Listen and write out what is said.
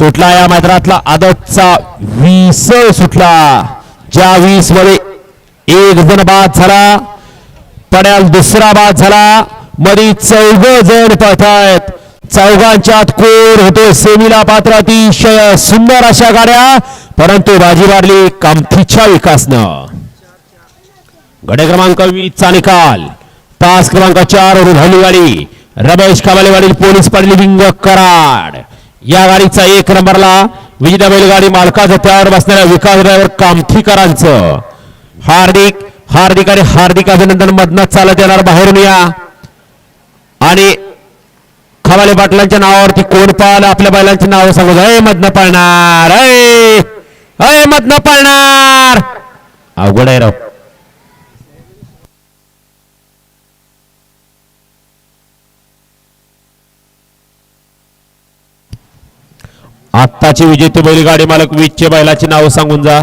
सुटला या मैदानातला आदतचा वीस सुटला. ज्या वीसमध्ये एक जण बाद झाला पड्याल दुसरा बाद झाला. मधी चौघ जण पळतायत. आत कोर होते? सेमीला पात्र अतिशय सुंदर अशा गाड्या. परंतु बाजी मारली कामथीच्या विकासनं. गडे क्रमांक वीसचा निकाल. तास क्रमांक चार वरून हल्ली गाडी. Ramesh Kamalewadi police Patil wing Karad. या गाडीचा एक नंबरला विजेता बैलगाडी मालकाचं त्यावर बसणाऱ्या विकास ड्रायव्हर कामठीकरांचं. हार्दिक हार्दिक आणि हार्दिक अभिनंदन मधनं चालत येणार बाहेरून या. आणि खवाले पाटलांच्या नावावरती कोण पाहिलं? आपल्या बैलांची नाव सांगू अय मधनं पळणार. अय अय मधनं पळणार. अवघड आहे राव. आत्ताची विजेते बैलगाडी मालक वीजचे बैलाची नाव सांगून जा.